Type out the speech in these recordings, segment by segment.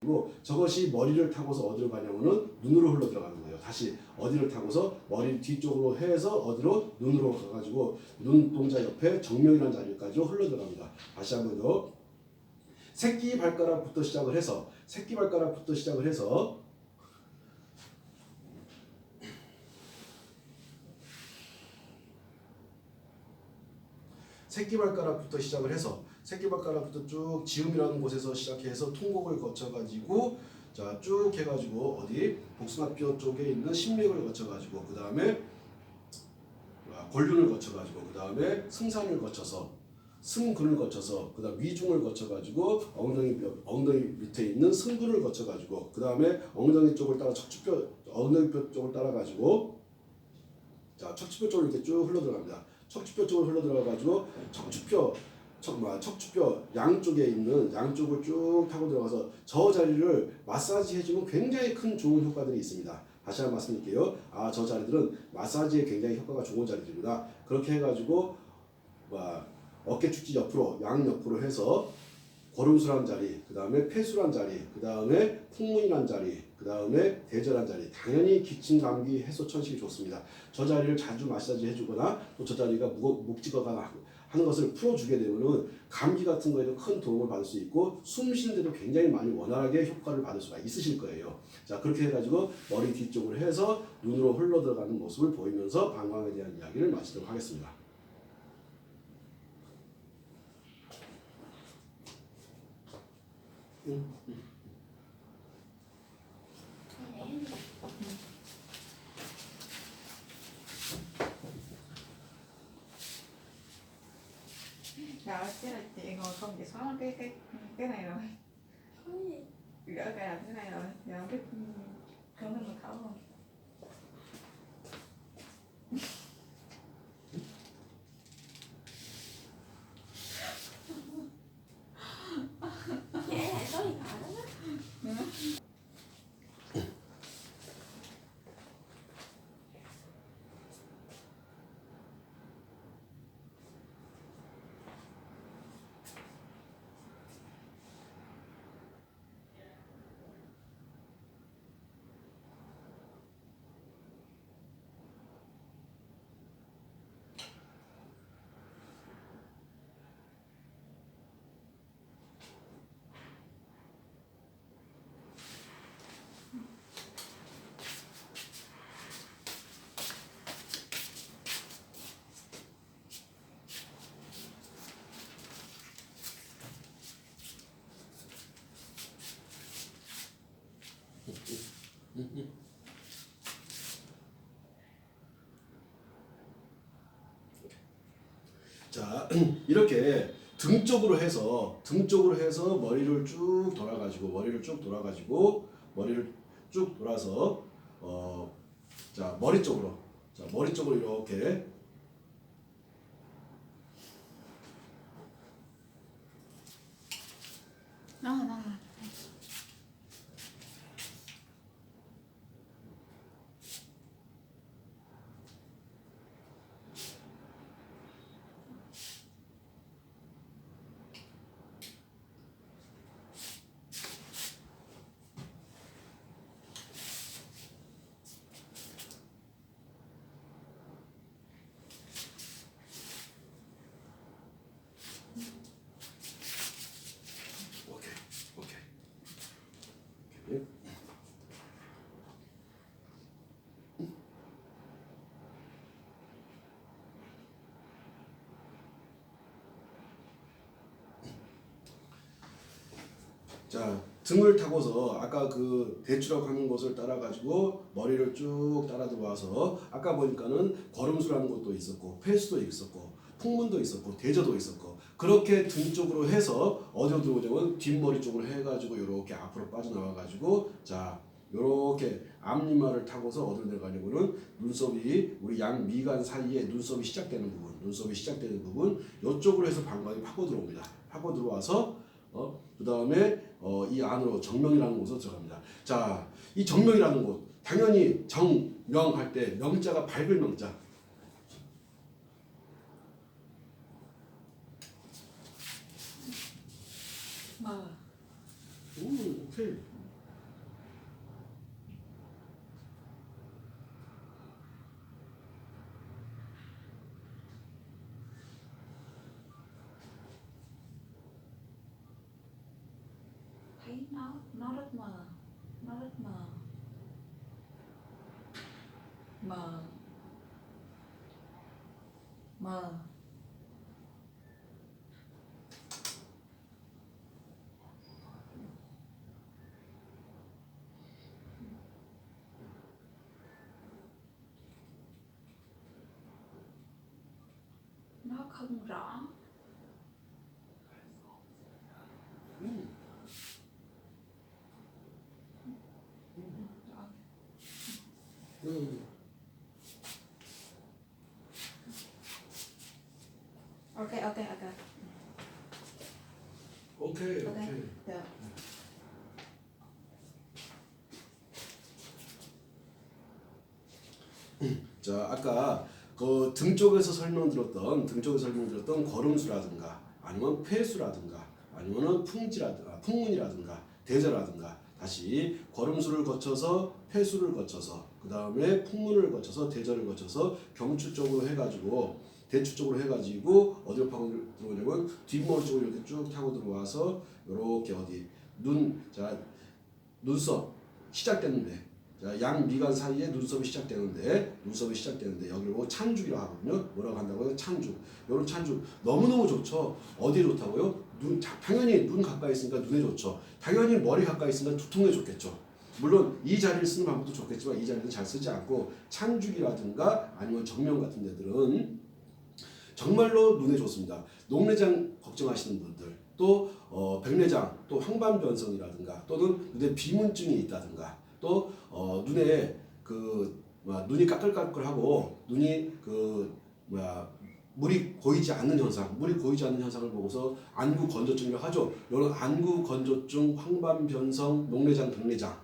그리고 저것이 머리를 타고서 어디로 가냐면은 눈으로 흘러 들어가는 거예요. 다시 어디를 타고서 머리 뒤쪽으로 해서 어디로 눈으로 가가지고 눈동자 옆에 정명이라는 자리까지 흘러 들어갑니다. 다시 한 번 더. 새끼 발가락부터 시작을 해서 새끼 발가락부터 시작을 해서 새끼 발가락부터 시작을 해서 새끼 발가락부터 쭉 지음이라는 곳에서 시작해서 통곡을 거쳐 가지고 자 쭉 해가지고 어디 복숭아뼈 쪽에 있는 신맥을 거쳐 가지고 그 다음에 골륜을 거쳐 가지고 그 다음에 승산을 거쳐서 승근을 거쳐서 그다음 위중을 거쳐 가지고 엉덩이 뼈 엉덩이 밑에 있는 승근을 거쳐 가지고 그 다음에 엉덩이 쪽을 따라 척추뼈 엉덩이 뼈 쪽을 따라 가지고 자 척추뼈 쪽으로 이렇게 쭉 흘러 들어갑니다. 척추뼈 쪽으로 흘러 들어가 가지고 척추뼈 척, 뭐야, 척추뼈 양쪽에 있는 양쪽을 쭉 타고 들어가서 저 자리를 마사지 해주면 굉장히 큰 좋은 효과들이 있습니다. 다시 한번 말씀드릴게요. 아, 저 자리들은 마사지에 굉장히 효과가 좋은 자리들입니다. 그렇게 해가지고 뭐, 어깨 축지 옆으로 양 옆으로 해서 고름수란 자리, 그 다음에 폐수란 자리, 그 다음에 풍문이란 자리, 그 다음에 대절한 자리. 당연히 기침 감기 해소 천식이 좋습니다. 저 자리를 자주 마사지 해주거나 또 저 자리가 묵, 묵직하거나 하는 것을 풀어주게 되면은 감기 같은 거에도 큰 도움을 받을 수 있고 숨 쉬는 데도 굉장히 많이 원활하게 효과를 받을 수가 있으실 거예요. 자 그렇게 해가지고 머리 뒤쪽으로 해서 눈으로 흘러 들어가는 모습을 보이면서 방광에 대한 이야기를 마치도록 하겠습니다. Rồi cái là chị ngồi không chị xóa cái cái cái này rồi. Gỡ cài đặt cái này rồi. Giờ không biết không biết mật khẩu không 자 이렇게 등 쪽으로 해서 등 쪽으로 해서 머리를 쭉 돌아가지고 머리를 쭉 돌아가지고 머리를 쭉 돌아서 어 자 머리 쪽으로. 자 머리 쪽으로 이렇게. nó nó 오케이 오케이 오케이 자 등을 타고서 아까 그 대추라고 하는 곳을 따라 가지고 머리를 쭉 따라 들어와서 아까 보니까는 걸음수라는 것도 있었고 폐수도 있었고 풍문도 있었고 대저도 있었고 그렇게 등 쪽으로 해서 어디로 들어오냐면 뒷머리 쪽으로 해가지고 이렇게 앞으로 빠져나와 가지고 자 요렇게 앞니마를 타고서 어디로 내려가냐면은 눈썹이 우리 양 미간 사이에 눈썹이 시작되는 부분, 눈썹이 시작되는 부분 요쪽으로 해서 방광이 파고 들어옵니다. 파고 들어와서 어 그 다음에 어 이 안으로 정명이라는 곳으로 들어갑니다. 자, 이 정명이라는 곳 당연히 정명 할 때 명자가 밝을 명자. mờ 오, 오케이. Nó nó rất mờ nó rất mờ. Mờ. Mờ. Nó không rõ. Ok ok ok 오케이 오케이. được 자 아까 그 등 쪽에서 설명드렸던 등 쪽에서 설명드렸던 걸음수라든가 아니면 폐수라든가 아니면은 풍지라든가 풍문이라든가 대저라든가 다시 걸음수를 거쳐서 폐수를 거쳐서 그 다음에 풍문을 거쳐서 대저를 거쳐서 경추 쪽으로 해가지고 대추 쪽으로 해가지고 어디로 파고 들어오냐면 뒷머리 쪽으로 이렇게 쭉 타고 들어와서 이렇게 어디 눈 자 눈썹 시작되는데 자, 양 미간 사이에 눈썹이 시작되는데 눈썹이 시작되는데 여기를 보고 찬죽이라고 하거든요. 뭐라고 한다고요? 찬죽. 이런 찬죽 너무너무 좋죠. 어디에 좋다고요? 눈 자, 당연히 눈 가까이 있으니까 눈에 좋죠. 당연히 머리 가까이 있으니까 두통에 좋겠죠. 물론 이 자리를 쓰는 방법도 좋겠지만 이 자리는 잘 쓰지 않고 찬죽이라든가 아니면 정면 같은 데들은 정말로 눈에 좋습니다. 녹내장 걱정하시는 분들 또 어, 백내장 또 황반변성이라든가 또는 눈에 비문증이 있다든가 또 어, 눈에 그 뭐야, 눈이 까끌까끌하고 눈이 그 뭐야 물이 고이지 않는 현상, 물이 고이지 않는 현상을 보고서 안구 건조증이라고 하죠. 이런 안구 건조증, 황반변성, 녹내장, 백내장,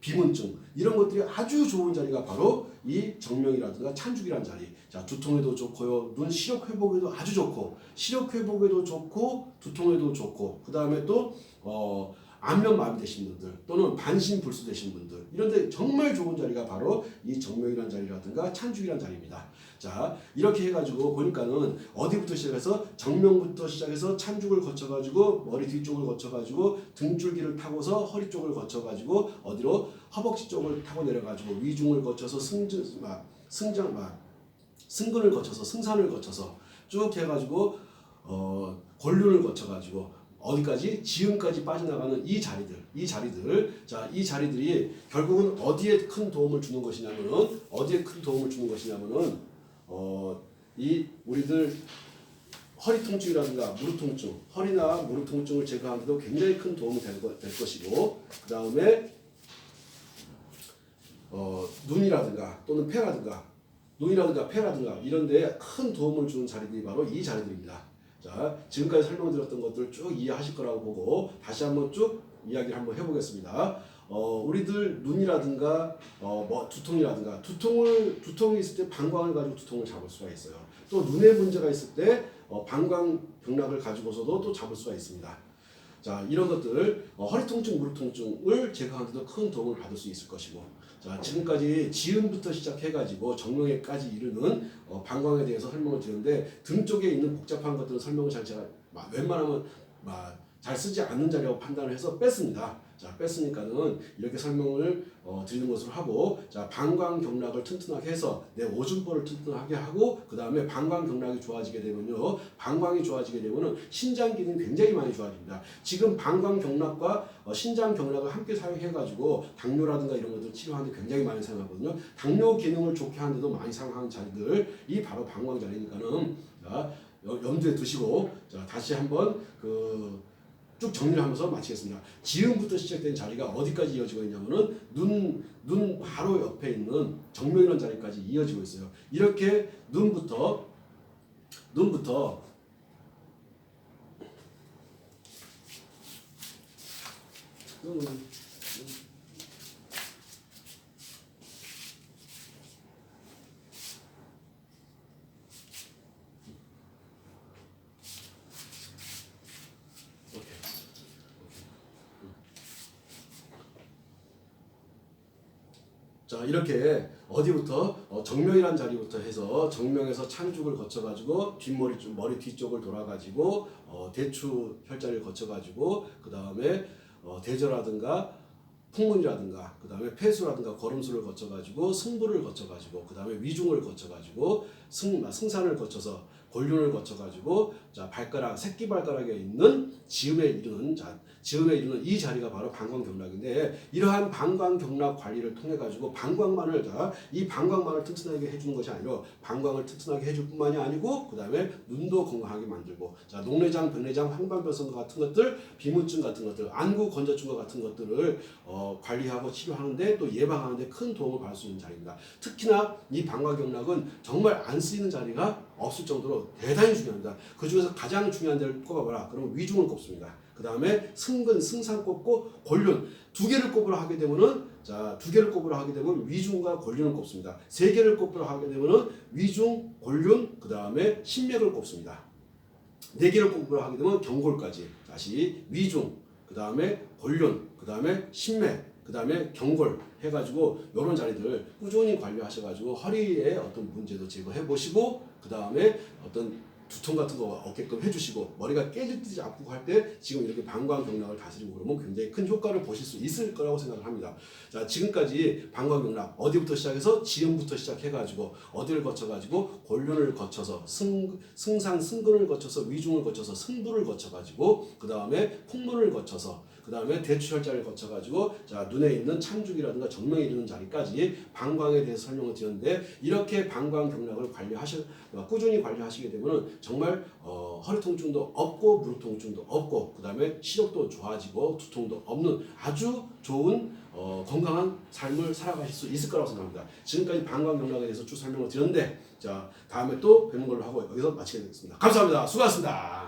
비문증 이런 것들이 아주 좋은 자리가 바로 이 정명이라든가 찬죽이란 자리. 자 두통에도 좋고요, 눈 시력 회복에도 아주 좋고 시력 회복에도 좋고 두통에도 좋고 그 다음에 또 어. 안면 마비 되신 분들 또는 반신 불수 되신 분들 이런데 정말 좋은 자리가 바로 이 정명이라는 자리라든가 찬죽이라는 자리입니다. 자 이렇게 해가지고 보니까는 어디부터 시작해서 정명부터 시작해서 찬죽을 거쳐가지고 머리 뒤쪽을 거쳐가지고 등줄기를 타고서 허리 쪽을 거쳐가지고 어디로 허벅지 쪽을 타고 내려가지고 위중을 거쳐서 승진 막 승장 막 승근을 거쳐서 승산을 거쳐서 쭉 해가지고 어 권륜을 거쳐가지고 어디까지 지음까지 빠져나가는 이 자리들 이 자리들 자 이 자리들이 결국은 어디에 큰 도움을 주는 것이냐면은 어디에 큰 도움을 주는 것이냐면은 어 이 우리들 허리 통증이라든가 무릎 통증 허리나 무릎 통증을 제거하는데도 굉장히 큰 도움이 될, 것, 될 것이고 그 다음에 어 눈이라든가 또는 폐라든가 눈이라든가 폐라든가 이런 데에 큰 도움을 주는 자리들이 바로 이 자리들입니다. 자, 지금까지 설명드렸던 것들 쭉 이해하실 거라고 보고 다시 한번 쭉 이야기를 한번 해보겠습니다. 어, 우리들 눈이라든가 어, 뭐 두통이라든가 두통을 두통이 있을 때 방광을 가지고 두통을 잡을 수가 있어요. 또 눈에 문제가 있을 때 어, 방광 경락을 가지고서도 또 잡을 수가 있습니다. 자, 이런 것들 어, 허리 통증, 무릎 통증을 제거하는데도 큰 도움을 받을 수 있을 것이고 자, 지금까지 지음부터 시작해가지고 정명에까지 이르는 어, 방광에 대해서 설명을 드렸는데 등 쪽에 있는 복잡한 것들은 설명을 잘 제가 막 웬만하면 막잘 쓰지 않는 자리라고 판단을 해서 뺐습니다. 자 뺐으니까는 이렇게 설명을 어, 드리는 것으로 하고 자 방광 경락을 튼튼하게 해서 내 오줌볼을 튼튼하게 하고 그 다음에 방광 경락이 좋아지게 되면요 방광이 좋아지게 되면은 신장 기능이 굉장히 많이 좋아집니다. 지금 방광 경락과 어, 신장 경락을 함께 사용해 가지고 당뇨라든가 이런 것들 치료하는데 굉장히 많이 사용하거든요. 당뇨 기능을 좋게 하는데도 많이 사용하는 자리들 이 바로 방광 자리니까는 자 여- 염두에 두시고 자 다시 한번 그 쭉 정리를 하면서 마치겠습니다. 지음부터 시작된 자리가 어디까지 이어지고 있냐면은 눈, 눈 바로 옆에 있는 정면이라는 자리까지 이어지고 있어요. 이렇게 눈부터, 눈부터 눈, 자 이렇게 어디부터 어, 정명이란 자리부터 해서 정명에서 찬죽을 거쳐가지고 뒷머리 쪽 머리 뒤쪽을 돌아가지고 어, 대추 혈자리를 거쳐가지고 그 다음에 어, 대저라든가 풍문이라든가 그 다음에 폐수라든가 걸음수를 거쳐가지고 승부를 거쳐가지고 그 다음에 위중을 거쳐가지고 승, 아, 승산을 거쳐서 권륜을 거쳐가지고 자 발가락 새끼 발가락에 있는 지음에 이르는 자 지음에 이르는 이 자리가 바로 방광경락인데 이러한 방광경락 관리를 통해 가지고 방광만을 자이 방광만을 튼튼하게 해주는 것이 아니라 방광을 튼튼하게 해줄 뿐만이 아니고 그 다음에 눈도 건강하게 만들고 자 녹내장, 변내장, 황반변성 같은 것들 비문증 같은 것들 안구 건조증과 같은 것들을 어, 관리하고 치료하는데 또 예방하는데 큰 도움을 받을 수 있는 자리입니다. 특히나 이 방광경락은 정말 안 쓰이는 자리가 없을 정도로 대단히 중요합니다. 그 중에서 가장 중요한 데를 꼽아봐라. 그러면 위중을 꼽습니다. 그 다음에 승근, 승산 꼽고 권륜 두 개를 꼽으라 하게 되면은 자두 개를 꼽으라 하게 되면 위중과 권륜을 꼽습니다. 세 개를 꼽으라 하게 되면은 위중, 권륜 그 다음에 신맥을 꼽습니다. 네 개를 꼽으라 하게 되면 경골까지 다시 위중 그 다음에 권륜 그 다음에 신맥 그 다음에 경골 해가지고 이런 자리들 꾸준히 관리하셔가지고 허리에 어떤 문제도 제거해 보시고 그 다음에 어떤 두통 같은 거 없게끔 해주시고 머리가 깨질 듯이 아프고 할 때 지금 이렇게 방광경락을 다스리고 그러면 굉장히 큰 효과를 보실 수 있을 거라고 생각을 합니다. 자 지금까지 방광경락 어디부터 시작해서 지음부터 시작해가지고 어디를 거쳐가지고 권륜을 거쳐서 승 승상 승근을 거쳐서 위중을 거쳐서 승부를 거쳐가지고 그 다음에 풍문을 거쳐서 그 다음에 대추혈자를 거쳐가지고 자 눈에 있는 참죽이라든가 정명에 이르는 자리까지 방광에 대해서 설명을 드렸는데 이렇게 방광 경락을 관리하셔 어, 꾸준히 관리하시게 되면은 정말 어, 허리 통증도 없고 무릎 통증도 없고 그 다음에 시력도 좋아지고 두통도 없는 아주 좋은 어, 건강한 삶을 살아가실 수 있을 거라고 생각합니다. 지금까지 방광 경락에 대해서 쭉 설명을 드렸는데 자 다음에 또 뵙는 걸로 하고 여기서 마치게 되겠습니다. 감사합니다. 수고하셨습니다.